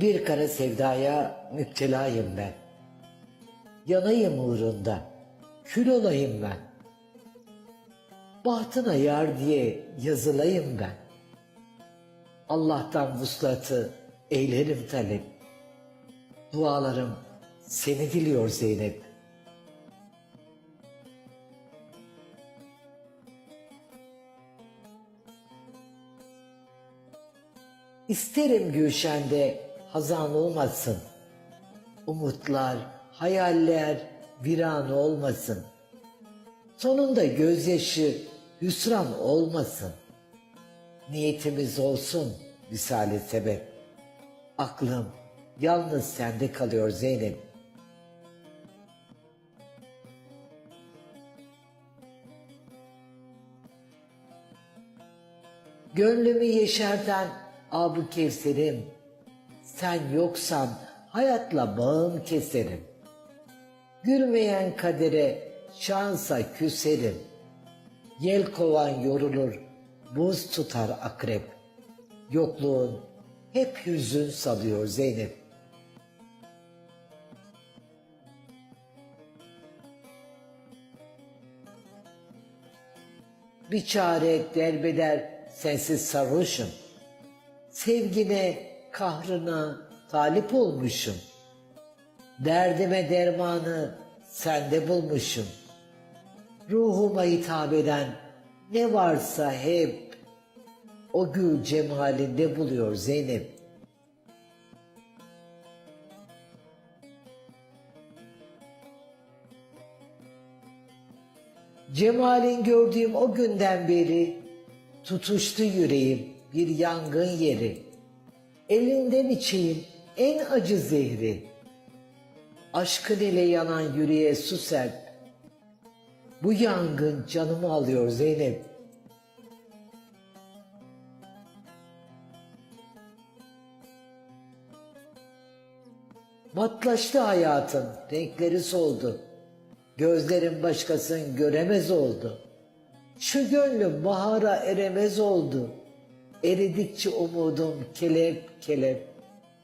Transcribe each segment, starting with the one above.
Bir kara sevdaya müptelayım ben. Yanayım uğrunda, kül olayım ben. Bahtına yar diye yazılayım ben. Allah'tan vuslatı eylerim talep. Dualarım seni diliyor Zeynep. İsterim Gülşen'de hazan olmasın. Umutlar, hayaller viran olmasın. Sonunda gözyaşı hüsran olmasın. Niyetimiz olsun misali sebep. Aklım yalnız sende kalıyor Zeynep. Gönlümü yeşerten abu kevserim. Sen yoksan hayatla bağım keserim. Gülmeyen kadere şansa küserim. Yel kovan yorulur, buz tutar akrep. Yokluğun hep hüzün salıyor Zeynep. Bir çare derbeder sensiz sarhoşum. Sevgine, kahrına talip olmuşum. Derdime dermanı sende bulmuşum. Ruhuma hitap eden ne varsa hep o gül cemalinde buluyor Zeynep. Cemalin gördüğüm o günden beri tutuştu yüreğim bir yangın yeri. Elinden içeyim en acı zehri. Aşkın ile yanan yüreğe su serp. Bu yangın canımı alıyor Zeynep. Matlaştı hayatın, renkleri soldu. Gözlerim başkasın göremez oldu. Şu gönlüm bahara eremez oldu. Eridikçe umudum kelep kelep.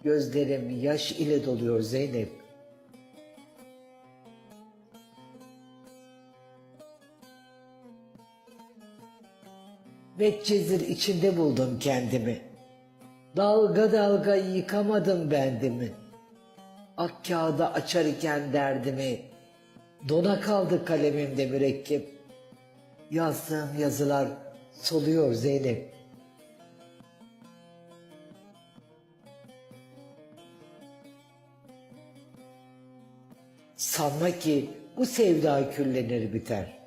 Gözlerim yaş ile doluyor Zeynep. Medcezir içinde buldum kendimi. Dalga dalga yıkamadım bendimi. Ak kağıda açar iken derdimi. Dona kaldı kalemimde mürekkep. Yazdığım yazılar soluyor Zeynep. Sanma ki bu sevda küllenir biter.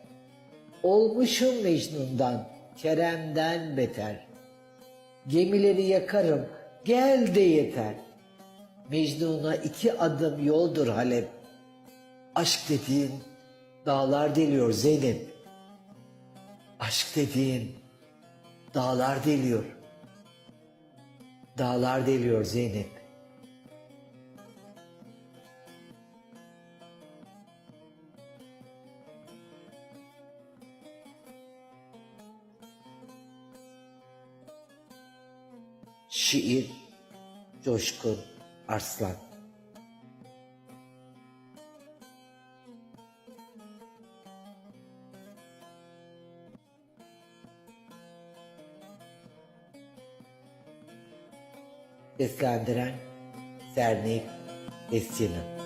Olmuşum Mecnun'dan, Kerem'den beter. Gemileri yakarım, gel de yeter. Mecnun'a iki adım yoldur Halep. Aşk dediğin dağlar deliyor Zeynep. Aşk dediğin dağlar deliyor. Dağlar deliyor Zeynep. Şiir Coşkun Arslan. Seslendiren Sernik Esina